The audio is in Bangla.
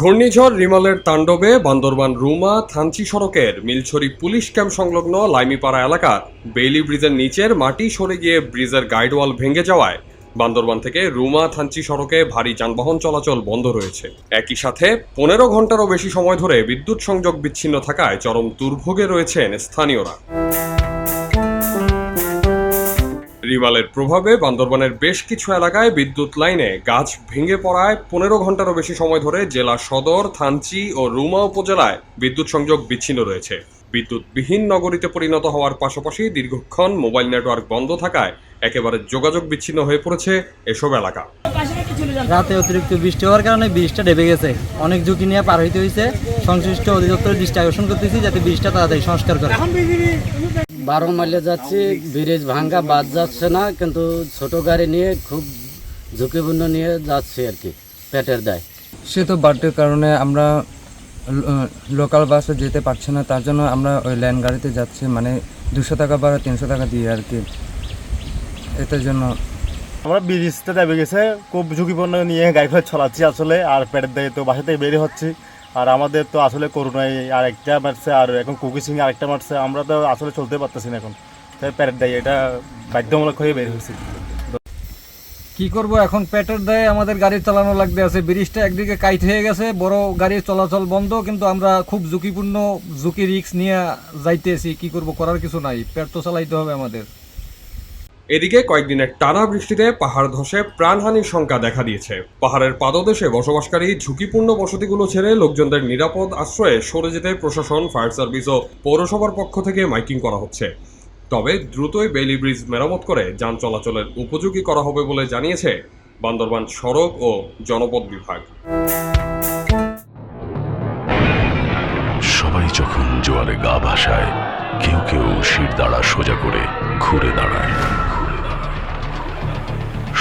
ঘূর্ণিঝড় রিমালের তাণ্ডবে বান্দরবান রুমা থানচি সড়কের মিলছড়ি পুলিশ ক্যাম্প সংলগ্ন লাইমিপাড়া এলাকার বেইলি ব্রিজের নিচের মাটি সরে গিয়ে ব্রিজের গাইডওয়াল ভেঙে যাওয়ায় বান্দরবান থেকে রুমা থানচি সড়কে ভারী যানবাহন চলাচল বন্ধ রয়েছে। একই সাথে পনেরো ঘন্টারও বেশি সময় ধরে বিদ্যুৎ সংযোগ বিচ্ছিন্ন থাকায় চরম দুর্ভোগে রয়েছেন স্থানীয়রা। রিমালের প্রভাবে বান্দরবানের বেশ কিছু এলাকায় বিদ্যুৎ লাইনে গাছ ভেঙে পড়ায় পনেরো ঘন্টারও বেশি সময় ধরে জেলা সদর, থানচি ও রুমা উপজেলায় বিদ্যুৎ সংযোগ বিচ্ছিন্ন রয়েছে। বিদ্যুৎবিহীন নগরীতে পরিণত হওয়ার পাশাপাশি দীর্ঘক্ষণ মোবাইল নেটওয়ার্ক বন্ধ থাকায় একেবারে যোগাযোগ বিচ্ছিন্ন হয়ে পড়েছে এসব এলাকা। রাতে অতিরিক্ত বৃষ্টি হওয়ার কারণে ব্রিজটা ডেবে গেছে। অনেক ঝুঁকি নিয়ে পার হইতে হয়েছে সংশ্লিষ্ট অধিদপ্তরের দৃষ্টি আকর্ষণ করতেছি যাতে ব্রিজটা তাড়াতাড়ি সংস্কার করে। বারো মাইলে যাচ্ছি ব্রিজ ভাঙ্গা বাদ যাচ্ছে না কিন্তু ছোট গাড়ি নিয়ে খুব ঝুঁকিপূর্ণ নিয়ে যাচ্ছি আর কি পেটের দায়। সে তো বার্থডের কারণে আমরা লোকাল বাসে যেতে পারছি না তার জন্য আমরা ওই ল্যান্ড গাড়িতে যাচ্ছি মানে দুশো টাকা বা তিনশো টাকা দিয়ে আর কি। এটার জন্য আমরা ব্রিজটা দেবে গেছে, খুব ঝুঁকিপূর্ণ নিয়ে গাড়ি ফাড়ি চালাচ্ছি আসলে, আর পেটের দায়ে তো বাসা থেকে বেরিয়ে হচ্ছি। আর আমাদের তো আসলে করোনায় আরেকটা মারছে, আর এখন কুকি সিং আরেকটা মারছে, আমরা তো আসলে চলতে পারতেছি না এখন। তাই পেটের দায়ে এটা বাধ্যমূলক হয়ে বের হয়েছি। কি করব এখন? পেটের দায়ে আমাদের গাড়ি চালানো লাগতে আছে। ব্রিজটা একদিকে কাইট হয়ে গেছে, বড় গাড়ির চলাচল বন্ধ, কিন্তু আমরা খুব ঝুঁকিপূর্ণ, ঝুঁকি রিক্স নিয়ে যাইতেছি। কি করব? করার কিছু নাই। পেট তো চালাইতে হবে আমাদের। এদিকে কয়েকদিনের টানা বৃষ্টিতে পাহাড় ধসে প্রাণহানির সংখ্যা দেখা দিয়েছে। পাহাড়ের পাদদেশে বসবাসকারী ঝুঁকিপূর্ণ বসতিগুলো ছেড়ে লোকজনদের নিরাপদ আশ্রয়ে সরে যেতে প্রশাসন, ফায়ার সার্ভিস ও পৌরসভার পক্ষ থেকে মাইকিং করা হচ্ছে। তবে দ্রুতই বেইলি ব্রিজ মেরামত করে যান চলাচলের উপযোগী করা হবে বলে জানিয়েছে বান্দরবান সড়ক ও জনপদ বিভাগ। সবাই যখন জোয়ারে গা ভাসায়, কেউ কেউ শির দাঁড়া সোজা করে ঘুরে দাঁড়ায়।